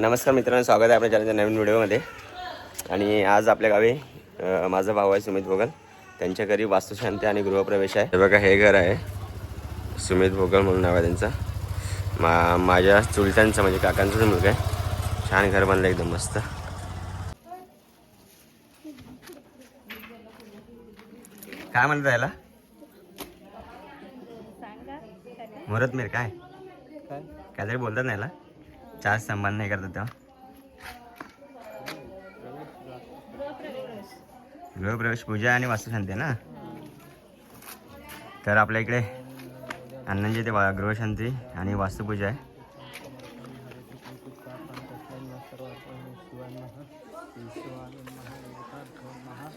नमस्कार मित्रांनो स्वागत आहे आपल्या चॅनलच्या नवीन व्हिडिओमध्ये. आणि आज आपल्या गावी माझा भाऊ आहे सुमित भोगल. त्यांच्या घरी वास्तुशांती आणि गृहप्रवेश आहे. हे बघा हे घर आहे. सुमित भोगल म्हणून नाव आहे त्यांचं. मा माझ्या चुलत्यांचं म्हणजे काकांचाच मुलगा आहे. छान घर बांधलं एकदम मस्त. काय म्हणतात याला? मुहूर्तमेर काय? काहीतरी बोलतात ना याला? चार्ज संभाल नाही करतात तेव्हा गृहप्रवेश पूजा आणि वास्तुशांती ना? तर आपल्या इकडे अण्णांची ते वा- गृहशांती आणि वास्तुपूजा आहे.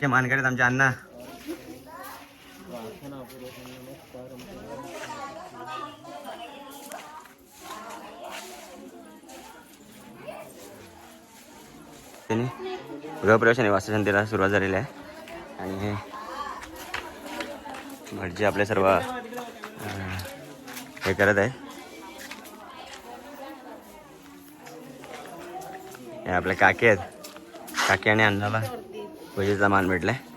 ते मानकरीत आमच्या अण्णा. गृहप्रवेश आणि वास्तुशांतीला सुरुवात झालेली आहे. आणि हे भटजी आपले सर्व हे करत आहे हे आपले काके आहेत. काके आणि अण्णाला पूजेचा मान भेटला आहे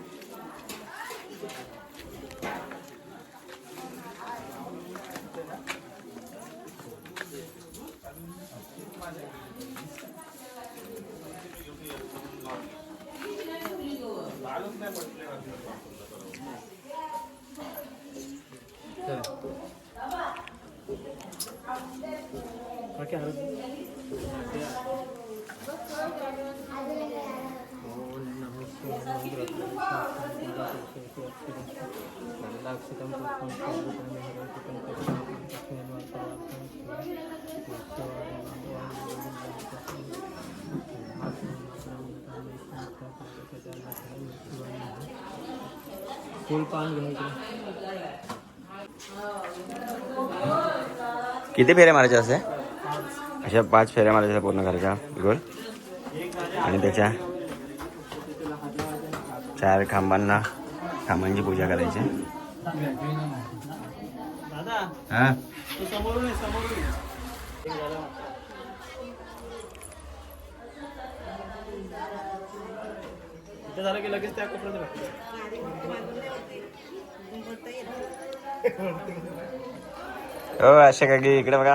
किती फेऱ्या मारायच्या असे? अशा पाच फेऱ्या मारायच्या पूर्ण करायच्या. गोल. आणि त्याच्या चार खांबांना खांबांची पूजा करायची. दादा हा झाला. की लगेच त्या. हो अशा का की इकडे बघा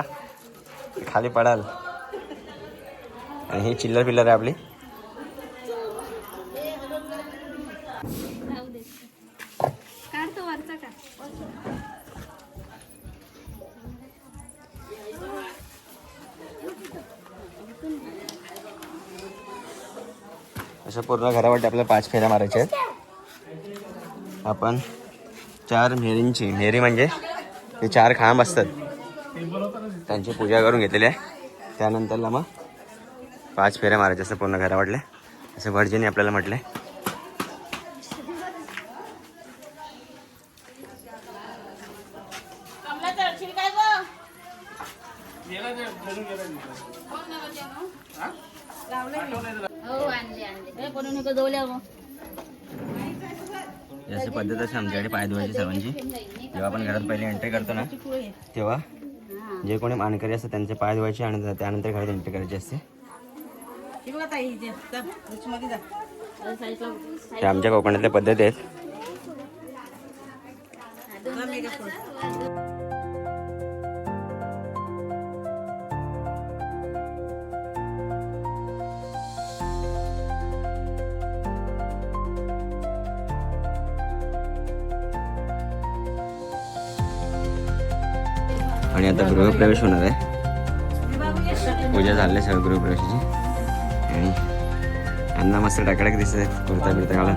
खाली पडाल आणि ही चिल्लर पिल्लर आहे आपली असं पूर्ण घरावरती आपल्याला पाच फेऱ्या मारायच्या आहेत. आपण चार मेहरींची मेरी म्हणजे ते चार खांब असतात. त्यांची पूजा करून घेतलेली आहे. त्यानंतरला मग पाच फेऱ्या मारायच्या असं पूर्ण घरावरल्या असं भटजीने आपल्याला म्हटलं आहे आणले आणले हे कोणी नको जवळ मग अशी पद्धत असते आमच्याकडे पाय धुवायची सर्वांची जेव्हा आपण घरात पहिले एंट्री करतो ना तेव्हा जे कोणी मानकरी असतात त्यांचे पाय धुवायचे आणि त्यानंतर घरात एंट्री करायची असते ते आमच्या कोकणातल्या पद्धती आहेत आणि आता गृहप्रवेश होणार आहे. पूजा झाली सगळं गृहप्रवेशाची. आणि अण्णा मस्त टाकडाक दिसत आहेत कुर्ता बिरता घाला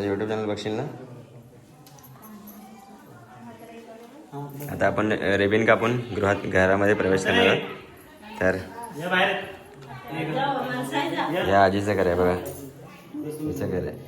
माझं युट्यूब चॅनल बघशील ना? आता आपण रेबिन कापून गृहात घरामध्ये प्रवेश करणार आहोत. तर या बाहेर. ये इकडं. या आजीचं घर आहे बघा तिचं घर आहे.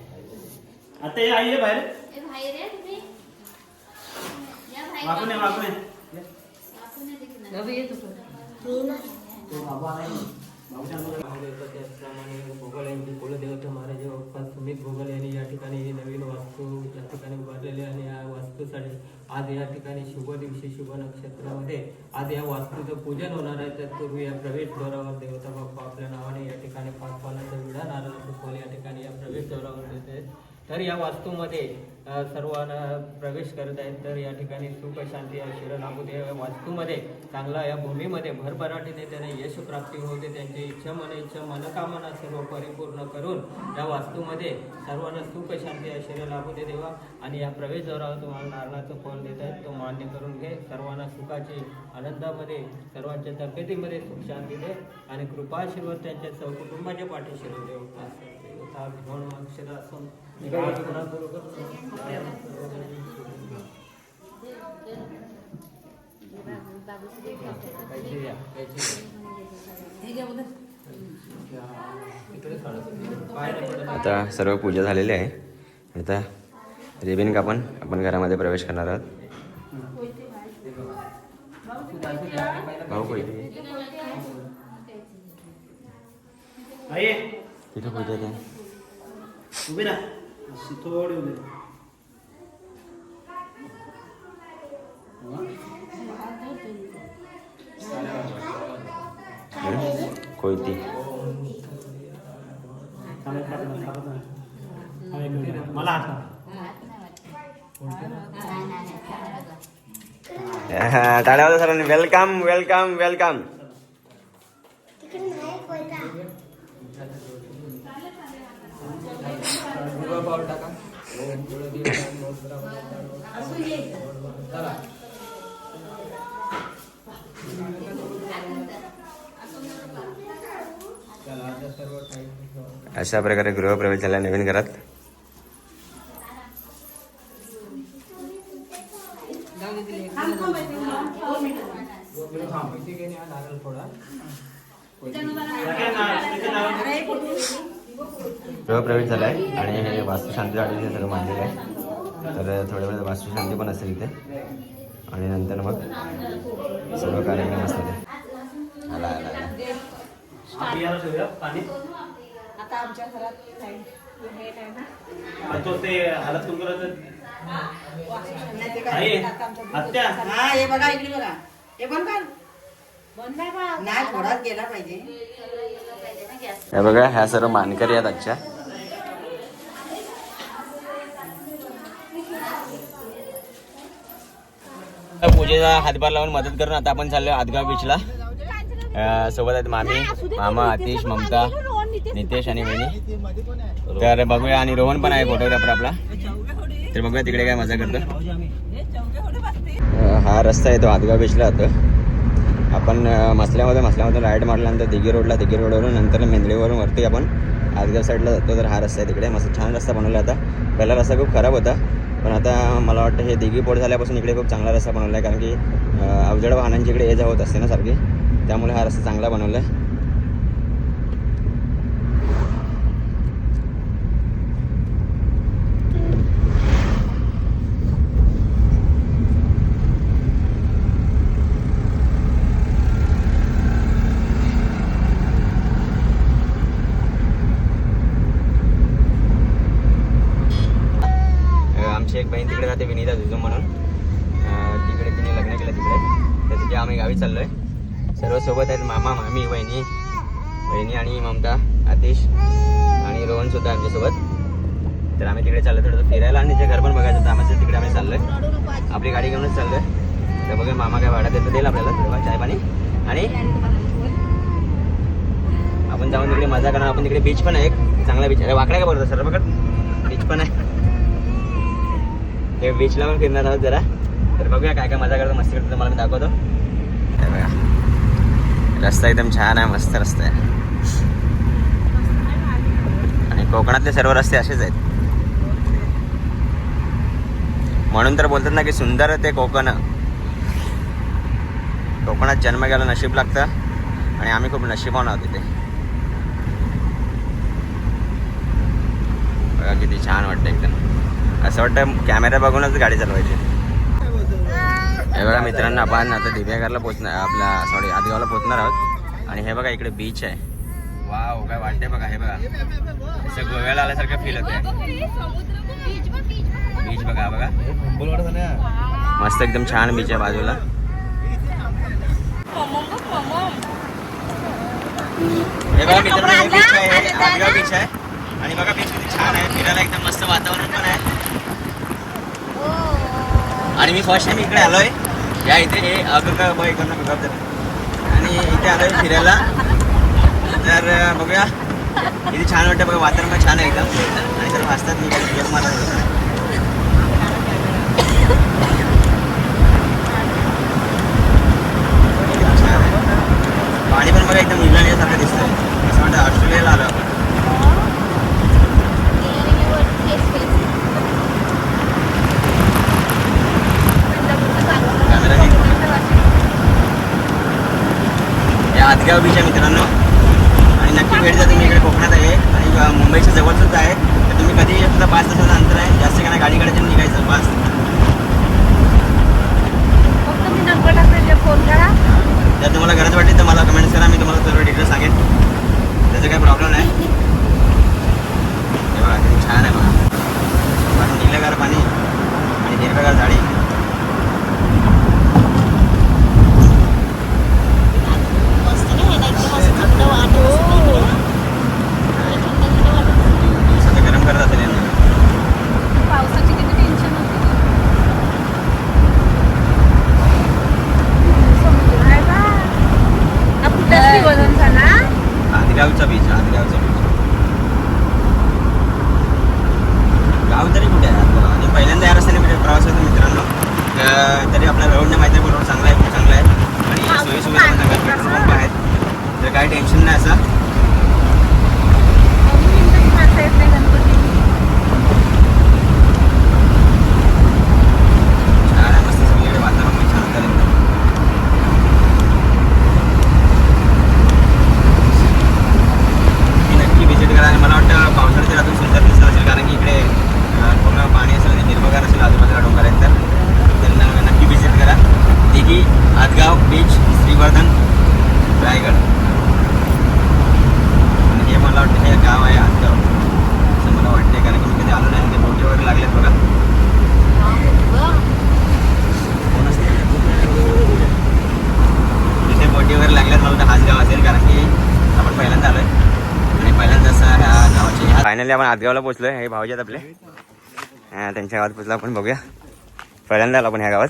त्याचप्रमाणे भोगल यांचे कुलदेवता महाराज सुमित भोगल यांनी या ठिकाणी नवीन वास्तू या ठिकाणी आणि या वास्तूसाठी आज या ठिकाणी शुभ दिवशी शुभ नक्षत्रामध्ये आज या वास्तूचं पूजन होणार आहे तत्पूर्वी या प्रवेशद्वारावर देवता बाप्पा आपल्या नावाने या ठिकाणी पाच पानाचं विडा नारळाचं या ठिकाणी या प्रवेशद्वारावर देत आहेत तर या वास्तूमध्ये सर्वांना प्रवेश करत आहेत. तर या ठिकाणी सुख शांती ऐश्वर्य लागू दे या वास्तूमध्ये चांगला या भूमीमध्ये भरभराटीने त्यांना यश प्राप्ती होते. त्यांची इच्छा मन इच्छा मनकामना सर्व परिपूर्ण करून या वास्तूमध्ये सर्वांना सुख शांती ऐश्वर्य लागू दे देवा. आणि या प्रवेशद्वारावर तुम्हाला नारळाचं फळ देत आहेत. तो मान्य करून घे. सर्वांना सुखाची आनंदामध्ये सर्वांच्या तब्येतीमध्ये सुख शांती दे. आणि कृपाशीर्वाद त्यांच्या सहकुटुंबाच्या पाठीशी राहू दे असं अक्षर असून आता सर्व पूजा झालेली आहे. आता रेबिन कापून आपण घरामध्ये प्रवेश करणार आहोत. भाऊ कोई. तिथं पूजा ते ஃபஸ்ட்டு தோடு கொய்த்தி தலைவர் சார் வெல்கம் வெல்கம் வெல்கம் अशा प्रकारे गृहप्रवेश झाला नवीन घरात. गृहप्रवेश झाला आहे आणि हे वास्तुशांतीसाठी सगळं मानलेलं आहे. तर थोड्या वेळ वास्तुशांती पण असेल इथे. आणि नंतर मग सर्व कार्यक्रम असतात ते. आला आला आला. आता आमच्या घरात काही हे नाही ना. तो ते हालत नाही आत्या. हा हे बघा इकडे बघा. हे बंद कर. बंद नाही बा. नाही थोडाच गेला पाहिजे. हे बघा ह्या सर्व मानकरी आहेत आजच्या. पूजेचा हातभार लावून मदत करून आता आपण चाललो आदगाव बीचला सोबत आहेत मामी मामा अतिश ममता. नितेश? आणि वहिनी. तर बघूया आणि रोहन पण आहे फोटोग्राफर आपला. तर बघूया तिकडे काय मजा करतो. हा रस्ता आहे तो आदगाव बीचला जातो. आपण मसल्यामध्ये मसल्यामधून राईड मारल्यानंतर दिघी रोडला दिघी रोडवरून नंतर मेंदळीवरून वरती आपण आदगाव साईडला जातो. तर हा रस्ता आहे तिकडे. मस्त छान रस्ता बनवला आता पहिला रस्ता खूप खराब होता. पण आता मला वाटतं हे दिघी पोट झाल्यापासून इकडे खूप चांगला रस्ता बनवला आहे. कारण की अवजड वाहनांची इकडे ये जा होत असते ना सारखी. त्यामुळे हा रस्ता चांगला बनवला आहे अं, आमची एक बहीण तिकडे राहते विनीता जुजू म्हणून अं, तिकडे तिने लग्न केलं तिकडे तर तिथे आम्ही गावी चाललोय सर्व सोबत आहेत मामा मामी वहिनी वहिनी आणि ममता आतिश आणि रोहन सुद्धा आमच्यासोबत. तर आम्ही तिकडे चाललो थोडं फिरायला आणि जे घर पण बघायचं होतं त्यामध्ये तिकडे आम्ही चाललोय. आपली गाडी घेऊनच चाललोय. तर बघा मामा काय भाडा देतं देईल आपल्याला थोडं चाय पाणी आणि आपण जाऊन तिकडे मजा करणार. आपण तिकडे बीच पण आहे एक चांगला बीच आहे वाकडा का बोलतो सर बघत बीच पण आहे. ते बीचला पण फिरणार आहोत जरा. तर बघूया काय काय मजा करतो मस्ती करतो तुम्हाला मी दाखवतो. बघा. रस्ता एकदम छान आहे मस्त रस्ता आहे. कोकणातले सर्व रस्ते असेच आहेत. म्हणून तर बोलतात ना की सुंदर ते कोकण. कोकणात जन्म घ्यायला नशीब लागतं आणि आम्ही खूप नशिबान आहोत तिथे बघा किती छान वाटतं एकदम. असं वाटतं कॅमेरा बघूनच गाडी चालवायची. हे बघा मित्रांनो आपण आता दिव्यागरला पोचणार आपला सॉरी आदिगावला पोचणार आहोत. आणि हे बघा इकडे बीच आहे. वाव काय वाटतंय बघा हे बघा. असं गोव्याला आल्यासारखं फील होतंय. बीच बघा बघा. मस्त एकदम छान बीच आहे बाजूला. हे बघा मित्रांनो हे बीच आहे आदिगाव बीच आहे. आणि बघा बीच किती छान आहे. फिरायला एकदम मस्त वातावरण पण आहे. आणि मी फर्स्ट टाइम इकडे आलोय. या इथे हे अगं बघ इकडनं आणि इथे आलोय फिरायला. तर अं, बघूया. किती छान वाटतं बघा वातावरण पण छान आहे एकदम. आणि तर वाचतात मी व्हिडिओ मला पाणी पण बघा एकदम निघाल्यासारखं दिसतंय. असं वाटतं ऑस्ट्रेलियाला आलो आपण. कॅमेरा नीट या आदगाव बीच आहे मित्रांनो आणि नक्की भेट द्या तुम्ही इकडे कोकणात आहे आणि अ, मुंबईच्या जवळच आहे. तर तुम्ही कधी सुद्धा पाच तासाचं अंतर आहे. जास्त काय गाडी काढायची निघायचं पाच जर तुम्हाला गरज वाटली तर मला कमेंट्स करा. मी तुम्हाला सर्व डिटेल्स सांगेन. त्याचा काही प्रॉब्लेम नाही. छान आहे बघा. पण निघल्यागार पाणी आणि हिरव्यागार झाडी दिवसाचं गरम करत असेल यांना पावसाची किती टेन्शन होती वजन झाला आदगावचा बीच आदगावचा बीच गाव तरी कुठे आहे आदगाव आणि पहिल्यांदा या रस्त्याने म्हणजे प्रवास होतो मित्रांनो अं, तरी आपल्या रोडने माहिती आहे रोड चांगला आहे खूप चांगला आहे आणि सोयी सुविधा पण चांगल्या आहेत पेट्रोल पंप आहेत तर काही टेन्शन नाही असं छान आहे मस्त सगळीकडे वातावरण पण छान झालं एकदम नक्की नक्की व्हिजिट करा आणि मला वाटतं पावसाळ्याच्या अजून सुंदर दिसत असेल कारण की इकडे अं, पूर्ण पाणी असेल आणि हिरवगार असेल आजूबाजूला डोंगर आहेत तर तर न- नक्की व्हिजिट करा दिघी आदगाव बीच श्रीवर्धन रायगड आणि हे मला वाटतं हे गाव आहे आदगाव असं मला वाटते कारण की मी कधी आलो नाही आणि ते बोटी वगैरे लागलेत बघा कोण असते? तिथे बोटी वगैरे लागल्यात मला वाटतं हाच गाव असेल कारण की आपण पहिल्यांदा आलोय आणि पहिल्यांदा असं ह्या गावाची फायनली आपण आदगावला पोचलो हे भाऊजी आहेत आपले. हा, त्यांच्या गावात पोचलो आपण बघूया. पहिल्यांदा आलो आपण ह्या गावात.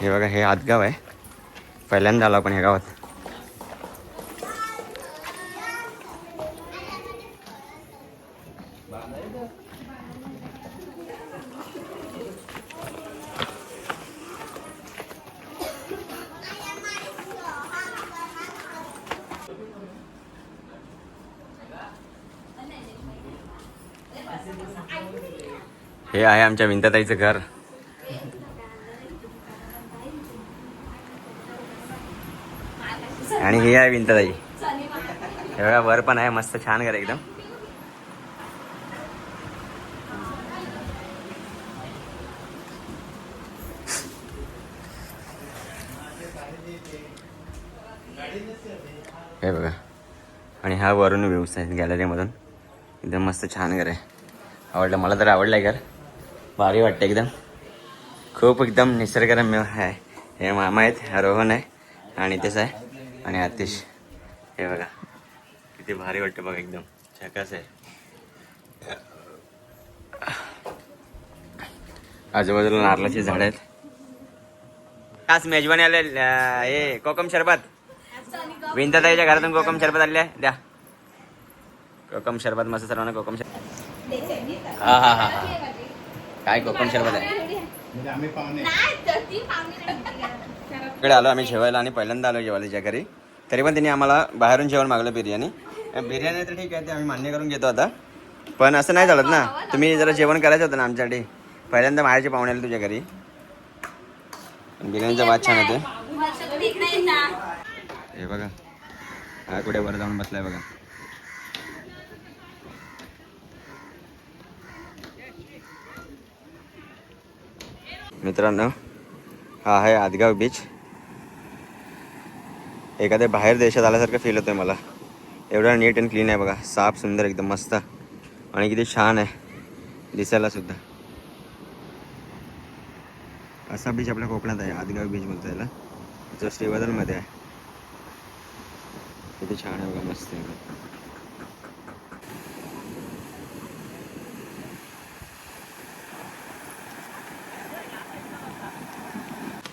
हे बघा हे आदगाव आहे. पहिल्यांदा आलो आपण ह्या गावात. हे आहे आमच्या विंताताईचं घर. आणि हे आहे विंताताई. हे बघा वर पण आहे मस्त छान घर आहे एकदम. हे बघा. आणि हा वरून व्यवसाय गॅलरीमधून. एकदम मस्त छान घर आहे. आवडलं मला तर आवडलं आहे घर. भारी वाटतं एकदम. खूप एकदम निसर्गरम्य आहे. हे मामा आहेत रोहन आहे आणि तेच आहे आणि आतिश. हे बघा किती भारी वाटतं बघा एकदम. छकास आहे. आजूबाजूला नारळाची झाड आहेत. आज मेजवानी आले हे कोकम शरबत. विंदाताईच्या घरातून कोकम शरबत आले आहे. द्या. कोकम शरबत मस्त सर्वांना कोकम शरबत हा हा हा हा. काय कोकम शरबत आहे इकडे आलो आम्ही जेवायला आणि पहिल्यांदा आलो जेवायला तिच्या घरी. तरी पण तिने आम्हाला बाहेरून जेवण मागलं बिर्याणी. बिर्याणी तर ठीक आहे ते आम्ही मान्य करून घेतो आता. पण असं नाही चालत ना तुम्ही जरा जेवण करायचं होतं ना आमच्यासाठी. पहिल्यांदा बाहेरचे पाहुणे आले तुझ्या घरी. बिर्याणीचा वाद छान होते हे बघा. हा कुठे वर जाऊन बसलाय बघा. मित्रांनो हा आहे आदगाव बीच एखाद्या बाहेर देशात आल्यासारखं फील होतं मला. एवढा नीट अँड क्लीन आहे बघा. साफ सुंदर एकदम मस्त. आणि किती छान आहे. दिसायला सुद्धा. असा बीच आपल्या कोकणात आहे आदगाव बीच बोलतो याला जो श्रीवर्धनमध्ये आहे. किती छान आहे बघा मस्त आहे.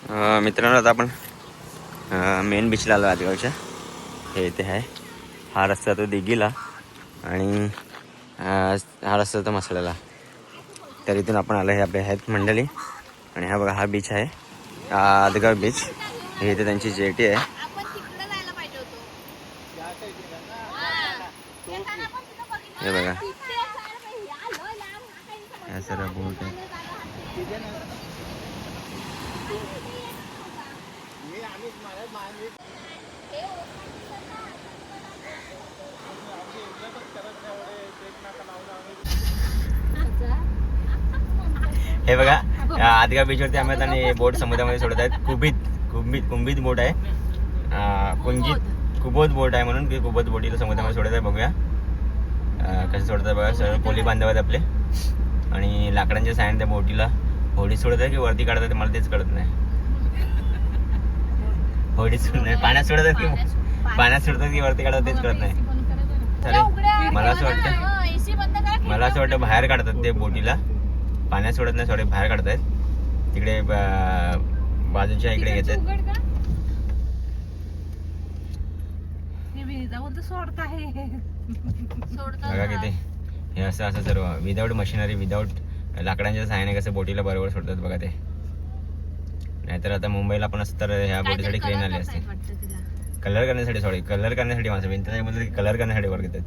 मित्रांनो आता आपण मेन बीचला आलो आदगावच्या हे इथे आहे. हा रस्ता तो दिघीला आणि हा रस्ता तो मसाल्याला. तर इथून आपण आलो हे आपले आहेत मंडळी. आणि हा बघा हा बीच आहे. आदगाव बीच हे इथे त्यांची जेटी आहे आपण तिकडे जायला पाहिजे होतो हे बघा या सर्व बोट आहे हे बघा आदगाव बीचवरती आम्ही आता आणि बोट समुद्रामध्ये सोडत आहेत. कुंभित कुंभित कुंभित बोट आहे. कुंजित कुबोध बोट आहे म्हणून की कुबोध बोटीला समुद्रामध्ये सोडत आहे. बघूया. कसं सोडत आहे बघा. सर्व पोली बांधव आहेत आपले. आणि लाकडांच्या सायन त्या बोटीला होडी सोडत आहे की वरती काढत आहे मला तेच कळत नाही. होडी सोडत नाही. पाण्यात सोडत की पाण्यात सोडतात की वरती काढतात तेच कळत नाही. चालेल. मला असं वाटतं मला असं वाटतं बाहेर काढतात ते बोटीला. पाण्यात सोडत नाही थोडे बाहेर काढतायत. तिकडे बाजूच्या इकडे घेत आहेत बघा किती. हे असं असं सर्व. विदाऊट मशिनरी विदाऊट लाकडांच्या सहाय्याने कसं बोटीला बरोबर सोडतात बघा ते. नाहीतर आता मुंबईला पण असं तर ह्या बोटीसाठी क्रेन आली असते. कलर करण्यासाठी सॉरी कलर करण्यासाठी माणसं भिंत कलर करण्यासाठी वर घेतात